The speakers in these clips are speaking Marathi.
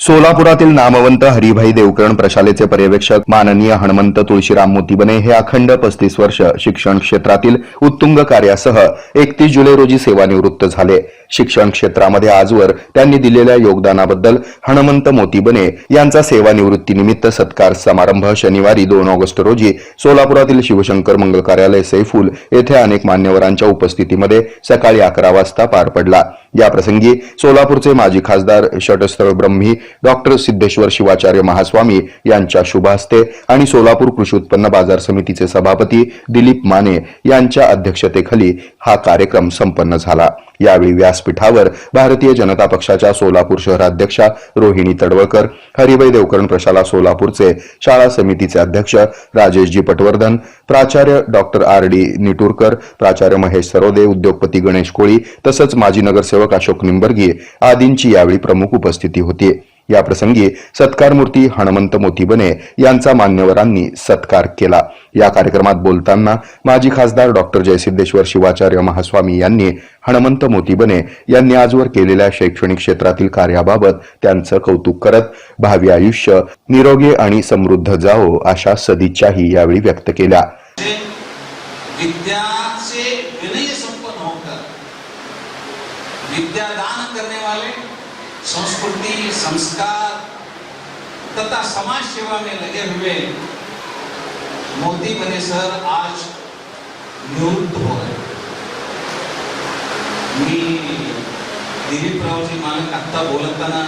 सोलापुरातील नामवंत हरिभाई देवकरण प्रशालेचे पर्यवेक्षक माननीय हनुमंत तुळशीराम मोतीबने हे अखंड पस्तीस वर्ष शिक्षण क्षेत्रातील उत्तुंग कार्यासह एकतीस जुलै रोजी सेवानिवृत्त झाले. शिक्षण क्षेत्रामध्ये आजवर त्यांनी दिलेल्या योगदानाबद्दल हनुमंत मोतीबने यांचा सेवानिवृत्तीनिमित्त सत्कार समारंभ शनिवारी दोन ऑगस्ट रोजी सोलापुरातील शिवशंकर मंगल कार्यालय सैफुल येथे अनेक मान्यवरांच्या उपस्थितीमध्ये सकाळी अकरा वाजता पार पडला. याप्रसंगी सोलापूरचे माजी खासदार षटस्थळ ब्रह्मी डॉक्टर सिद्धेश्वर शिवाचार्य महास्वामी यांच्या शुभ हस्ते आणि सोलापूर कृषी उत्पन्न बाजार समितीचे सभापती दिलीप माने यांच्या अध्यक्षतेखाली हा कार्यक्रम संपन्न झाला. यावेळी व्यासपीठावर भारतीय जनता पक्षाच्या सोलापूर शहराध्यक्षा रोहिणी तडवळकर हरिभाई देवकरण प्रशाला सोलापूरचे शाळा समितीचे अध्यक्ष राजेशजी पटवर्धन प्राचार्य डॉक्टर आर. डी. निटूरकर प्राचार्य महेश सरोदे उद्योगपती गणेश कोळी तसंच माजी नगरसेवक अशोक निंबर्गी आदींची यावेळी प्रमुख उपस्थिती होती. याप्रसंगी सत्कार मूर्ती हणमंत मोतीबने यांचा मान्यवरांनी सत्कार केला. या कार्यक्रमात बोलताना माजी खासदार डॉक्टर जयसिद्धेश्वर शिवाचार्य महास्वामी यांनी हनुमंत मोतीबने यांनी आजवर केलेल्या शैक्षणिक क्षेत्रातील कार्याबाबत त्यांचं कौतुक करत भावी आयुष्य निरोगी आणि समृद्ध जावो अशा सदिच्छाही यावेळी व्यक्त केल्या. विद्या से विनय संपन्न होकर विद्यादान करने वाले संस्कृति संस्कार तथा समाज सेवा में लगे हुए मोदी बने सर आज निवृत्त हो गए। मी दिलीपरावजी मालक आत्ता बोलताना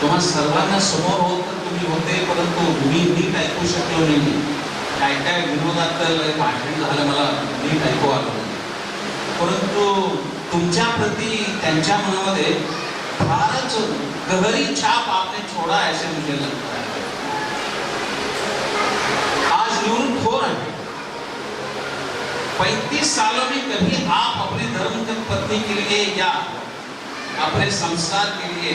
तुम्हा सर्वांना समोर होत तर तुम्ही होते परंतु मी नीट ऐकू शकलो नाही. काय काय विनोदात भाषण झालं मला नीट ऐकू आलं परंतु तुमच्या प्रती त्यांच्या मनामध्ये फारच गहरी छाप आपने छोड़ा, ऐसे मुझे लगता है। आज निवृत्त हो। रहे हैं पैंतीस सालों में कभी आप अपने धर्म की पत्नी के लिए या अपने संस्कार के लिए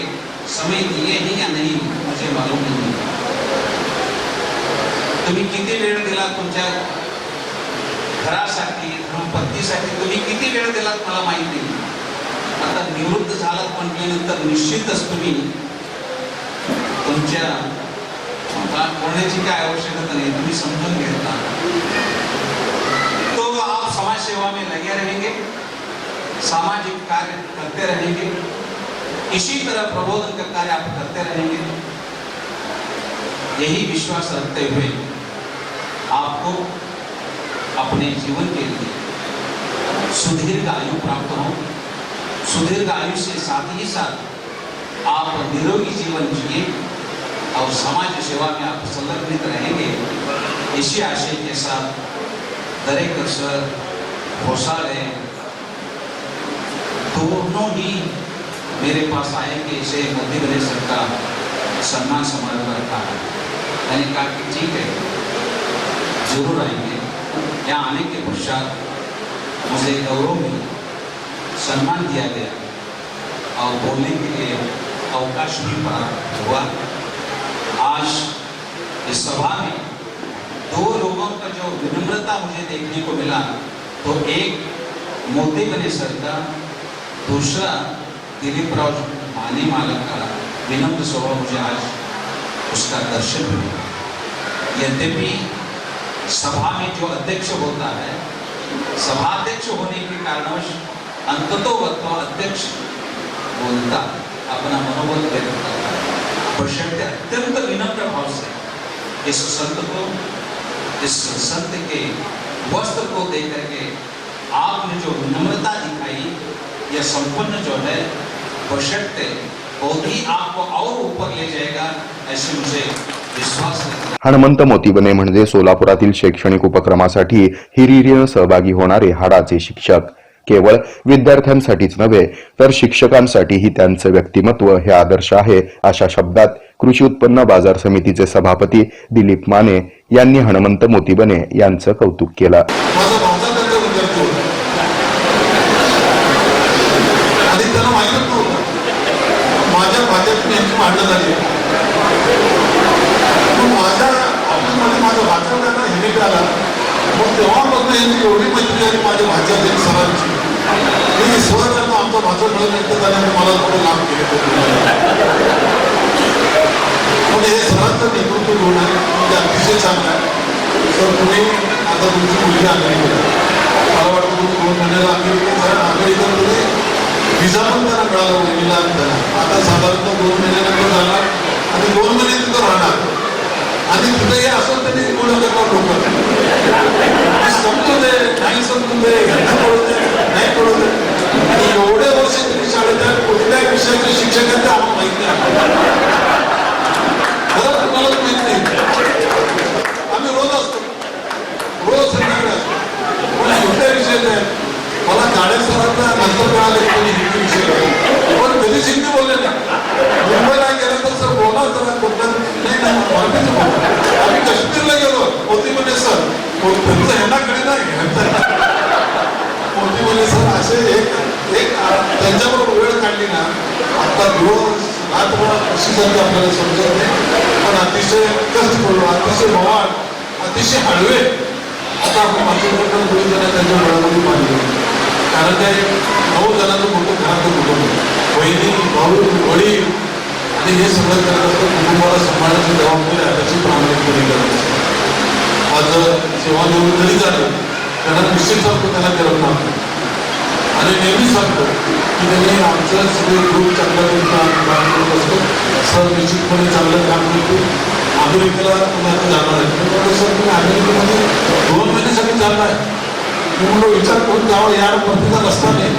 समय दिए हैं या नहीं, मुझे मालूम नहीं तुम्ही किती वेळ दिला तुमच्या घरासाठी धर्मपत्नीसाठी तुम्ही किती वेळ दिलात मला माहिती नाही आता निवृत्त झालात म्हटल्यानंतर निश्चितच तुम्ही तुमच्या बोलण्याची काय आवश्यकता नाही, तुम्ही समजून घेता. तो आप समाज सेवा में लगे रहेंगे, सामाजिक कार्य करते रहेंगे, इसी तरह प्रबोधन का कार्य आप करते रहेंगे। यही विश्वास रखते हुए आपको अपने जीवन के लिए सुदीर्घ आयु प्राप्त हो। सुदीर्घ आयु से साथ ही साथ आप निरोगी जीवन जिए और समाज सेवा में आप संलग्नित रहेंगे। इसी आशय के साथ दरेकर सर घोषाले दोनों ही मेरे पास आए कि इसे मध्य प्रदेश सरकार सम्मान समारोह रखा है मैंने कहा कि ठीक है, ज़रूर आएँगे। यहाँ आने के पश्चात मुझे गौरव में सम्मान दिया गया। और बोलने के लिए अवकाश भी प्राप्त हुआ। आज इस सभा में दो लोगों का जो विनम्रता मुझे देखने को मिला तो एक मोदी बने सर का, दूसरा दिलीप राव माने मालक का विनम्र स्वभाव मुझे आज उसका दर्शन हुआ यद्यपि सभा में जो अध्यक्ष होता है, सभाध्यक्ष होने के कारणवश अंततो अध्यक्ष बोलता अपना मनोबल व्यक्त करता. है बशर्ते अत्यंत विनम्र भाव से इस संत को इस संत के वस्त्र को देख करके आपने जो विनम्रता दिखाई यह संपन्न जो है बशर्ते बहुत ही आपको और ऊपर ले जाएगा ऐसे मुझे विश्वास है। हनुमंत मोतीबने म्हणजे सोलापुरातील शैक्षणिक उपक्रमासाठी हिरिरीनं सहभागी होणारे हाडाचे शिक्षक केवळ विद्यार्थ्यांसाठीच नव्हे तर शिक्षकांसाठीही त्यांचं व्यक्तिमत्व हे आदर्श आहे अशा शब्दात कृषी उत्पन्न बाजार समितीचे सभापती दिलीप माने यांनी हनुमंत मोतीबने यांचं कौतुक केलं माझा भावचा त्यांचा विद्यार्थी होता आणि त्याला माहीतच नव्हतं माझ्या भाज्यात यांची भांडणं झाली मग माझ्या ऑफिसमध्ये माझं भाषण त्यांना हेनेट आला यांनी एवढी मैत्री आणि माझ्या भाज्या एक सरांची. मी सर त्यांना आमचा मिळत त्याने मला थोडं लाभ केले पण म्हणजे हे सरांचं नेतृत्व घेऊन आहे म्हणजे अतिशय चांगलं आहे. सर तुम्ही आता तुमची मुलगी आलेली मला वाटतं तुम्ही दोन महिन्याला अमेरिकेत आहे अमेरिकेमध्ये विजा पण त्यांना मिळाला मुलीला त्यांना आता साधारणतः दोन महिन्यानंतर जाणार आणि दोन महिने तिथं राहणार आणि तिथं हे असं त्यांनी बोलू करणार लोक समजू दे नाही समजू दे यांना कळू दे नाही कळू दे आणि एवढे वर्ष त्यांनी शाळेत आहे, कुठल्या विषयाचे शिक्षक आहेत ते आम्हाला माहीत नाही खरं तुम्हाला माहीत नाही. आम्ही रोज असतो. रोज संध्याकाळी असतो. पण कुठल्या विषयाचे आहेत मला गाड्या सरांना नंतर मिळाले की त्यांनी हिंदी विषय पण कधीच हिंदी बोलले नाही. मुंबईला गेलं तर सर बोला सर बोलतात नाही नाही मराठीच बोला आम्ही काश्मीरला गेलो. मोदी म्हणे सर त्यांचं ह्यांना कडे नाही. ह्यांचं मोदी म्हणे सर असे एक एक त्यांच्याबरोबर काढली ना आता दिवस रात्र कशी जाते आपल्याला समजत नाही. पण अतिशय कष्टपूर्ण अतिशय भवान अतिशय हळवे आता आपण मातृत्वाकडे दोन जण त्यांच्या मुलामध्ये मानले कारण ते नऊ जणांचं मोठं घराचं कुटुंब. बहिणी भाऊ वडील आणि हे सगळं करत असतं कुटुंबाला सांभाळण्याची जबाबदारी आहे प्रामाणिकपणे करत असते आज सेवा देऊन जरी झालं त्यांना निश्चित सांगतो त्याला करत नाही आणि नेहमी सांगतो की आमचं सगळे ग्रुप चांगल्या पद्धतीने काम करत असतो सर निश्चितपणे चांगलं काम करतो अमेरिकेला पुन्हा जाणार आहे. मी सर तुम्ही अमेरिकेमध्ये म्हणजे दोन महिन्यासाठी चाललाय मी म्हणलो विचार करून जावं यार परतीचा रस्ता नाही.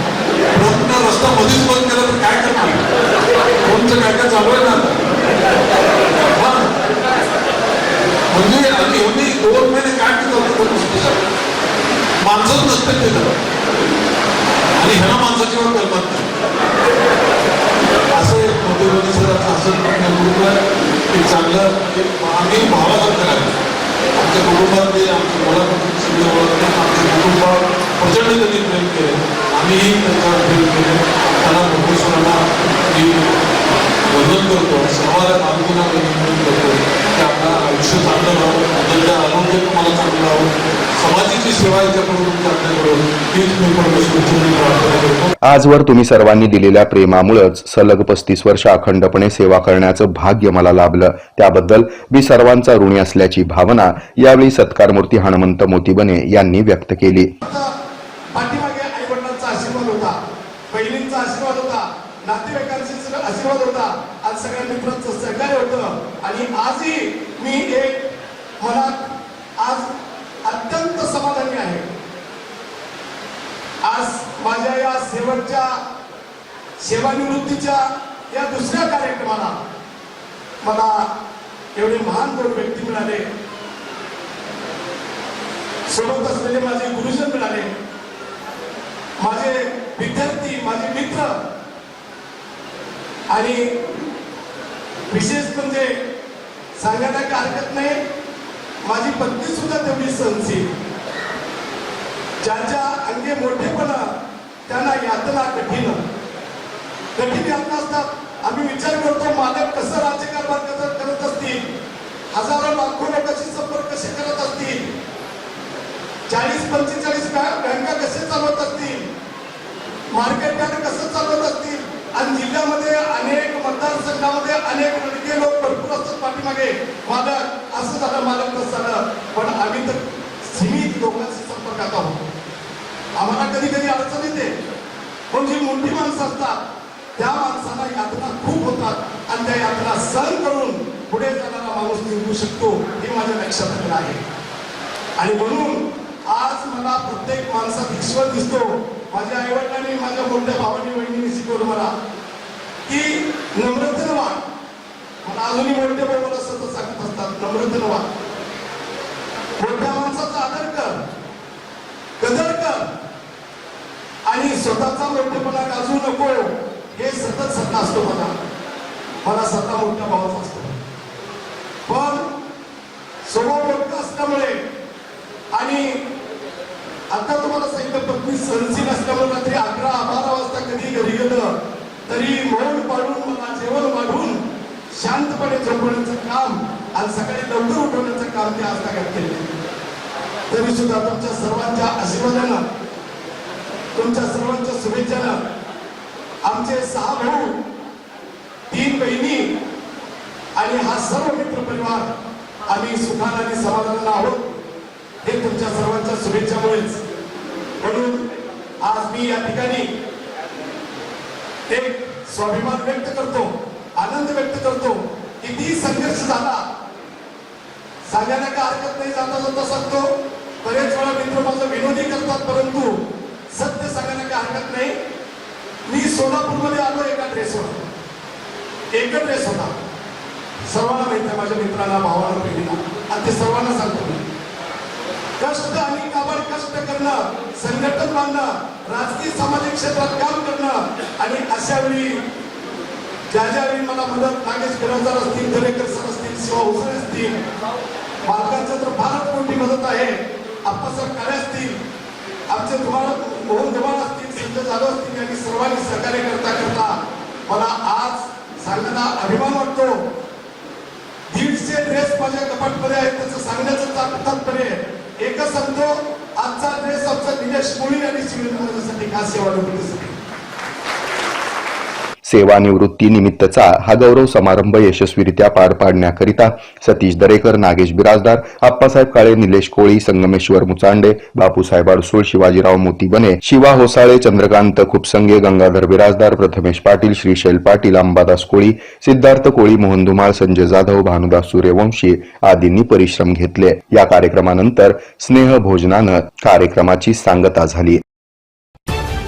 परत रस्ता मध्येच बंद केला तर काय करणार? कोणचं काय काय चालू आहे ना म्हणजे आम्ही एवढी दोन महिने काय केलं माणसंच नसतं केलं आणि ह्या माणसाची वर कल्पना असं एक म्हणजे सर असं चांगलं आम्ही भावासारखं आहे आमच्या कुटुंबातले आमच्या मुलापासून सगळे ओळखले आमच्या प्रचंड त्यांनी प्रेम केले. आम्हीही त्यांच्यावर प्रेम केले. त्यांना भगवेश्वरांना मी वंदन करतो समाजात आमच्या वंदन करतो. त्या आयुष्य चांगलं त्यांच्या आरोग्य तुम्हाला चांगलं राहावं समाजाची सेवा याच्याकडून तुमच्या आपल्याकडून हीच मी परमेश्वरची प्रार्थना करतो. आजवर तुम्ही सर्वांनी दिलेल्या प्रेमामुळेच सलग पस्तीस वर्ष अखंडपणे सेवा करण्याचं भाग्य मला लाभलं. त्याबद्दल मी सर्वांचा ऋणी असल्याची भावना यावेळी सत्कारमूर्ती हनुमंत मोतीबने यांनी व्यक्त केली. आता पाठीमागे आई वडिलांचा आशीर्वाद होता बहिणींचा आशीर्वाद होता नातेवाईकांचा सगळं आशीर्वाद होता. आज सगळ्या मित्रांचं सहकार्य होतं आणि आजही मी एक मला आज अत्यंत समाधानी आहे. आज माझ्या या शेवटच्या सेवानिवृत्तीच्या या दुसऱ्या कार्यक्रमाला मला एवढे महान दोन व्यक्ती मिळाले. सोबत असलेले माझे गुरुजन मिळाले. माझे विद्यार्थी माझे मित्र आणि विशेष म्हणजे सांगायला काय हरकत नाही. माझी पत्नी सुद्धा तेवढी सहनशील. ज्यांच्या अंगे मोठेपणा त्यांना यातना कठीण. कठीण यातना असतात. आम्ही विचार करतो मालक कसं राज्यकारभार करत असतील? हजारो लाखो लोकांशी संपर्क कसे करत असतील? चाळीस पंचेचाळीस बँका कसे चालवत असतील? मार्केट यार्ड कसं चालवत असतील? आणि जिल्ह्यामध्ये अनेक मतदारसंघामध्ये अनेक लडके लोक भरपूर असतात पाठीमागे. मालक असं झालं मालक तसं झालं पण आम्ही तर सीमित लोकांशी संपर्कात आहोत आम्हाला कधी कधी अडचण येते. पण जी मोठी माणसं असतात त्या माणसाला यातना खूप होतात. आणि त्या यातना सहन करून पुढे जाणारा माणूस निवडू शकतो हे माझ्या लक्षात आलेलं आहे. आणि म्हणून आज मला प्रत्येक माणसात ईश्वर दिसतो. माझ्या आईवडिलांनी माझ्या मोठ्या भावांनी बहिणीने शिकवलं मला की नम्रतेनं वाढ आणि अजूनही मोठे भाऊ मला सतत सांगत असतात नम्रतेनं वाग मोठ्या माणसाचा आदर कर कदर कर. आणि स्वतःचा मोठेपणा गाजू नको हे सतत सत्ता असतो मला. मला सत्ता मोठ्या भावाचा असतो. पण स्वभाव मोठा असल्यामुळे आणि आता तुम्हाला सांगितलं पत्नी सहनशील असल्यामुळे रात्री अकरा बारा वाजता कधी घरी गेलं तरी मौन पाडून शांतपणे काम आणि सकाळी लवकर उठवण्याचं काम ते आज ताब्यात केले तरी सुद्धा तुमच्या सर्वांच्या आशीर्वादानं तुमच्या सर्वांच्या शुभेच्छानं आमचे सहा भाऊ तीन बहिणी आणि हा सर्व मित्र परिवार आम्ही सुखान आणि समाधानाला आहोत. हे तुमच्या सर्वांच्या शुभेच्छामुळेच. म्हणून आज मी या ठिकाणी एक स्वाभिमान व्यक्त करतो आनंद व्यक्त करतो. किती संघर्ष झाला सांगायला काय हरकत नाही जाता जाता सांगतो. बरेच वेळा मित्र माझं विनोदी करतात परंतु सत्य सांगायला काय हरकत नाही. मी सोलापूरमध्ये आलो एका ड्रेसवर एक ड्रेस होता. सर्वांना माहिती आहे माझ्या मित्रांना भावाला बहिणीला. आणि ते सर्वांना सांगतो मी. कष्ट आणि काबड कष्ट करणं संघटन बांधणं राजकीय सामाजिक क्षेत्रात काम करणं आणि अशा वेळी ज्या ज्या वेळी मला मदत नागेश गिरवजार असतील दरेकर सर असतील शिवा हुसरे असतील मालकांचं तर फारच मोठी मदत आहे. आप्पासाहेब काळे असतील आमचे धुमाळ मोहन धुमाळ असतील संजय जाधव असतील यांनी सर्वांनी सहकार्य करता करता मला आज सांगताना अभिमान वाटतो. दीडशे ड्रेस माझ्या कपाटमध्ये आहेत त्याचं सांगण्याचं तात्पर्य एकच सांगतो आजचा ड्रेस आमचा निलेश मुळी आणि शिवलिंगासाठी खास सेवा निवृत्तीसाठी सेवानिवृत्तीनिमित्तचा हा गौरव समारंभ यशस्वीरित्या पार पाडण्याकरिता सतीश दरेकर नागेश बिराजदार आप्पासाहेब काळे निलेश कोळी संगमेश्वर मुचांडे बापूसाहेब अडसूळ शिवाजीराव मोतीबने शिवा होसाळे चंद्रकांत खुपसंगे गंगाधर बिराजदार प्रथमेश पाटील श्रीशैल पाटील अंबादास कोळी सिद्धार्थ कोळी मोहन धुमाळ संजय जाधव भानुदास सूर्यवंशी आदींनी परिश्रम घेतले. या कार्यक्रमानंतर स्नेह भोजनानं कार्यक्रमाची सांगता झाली.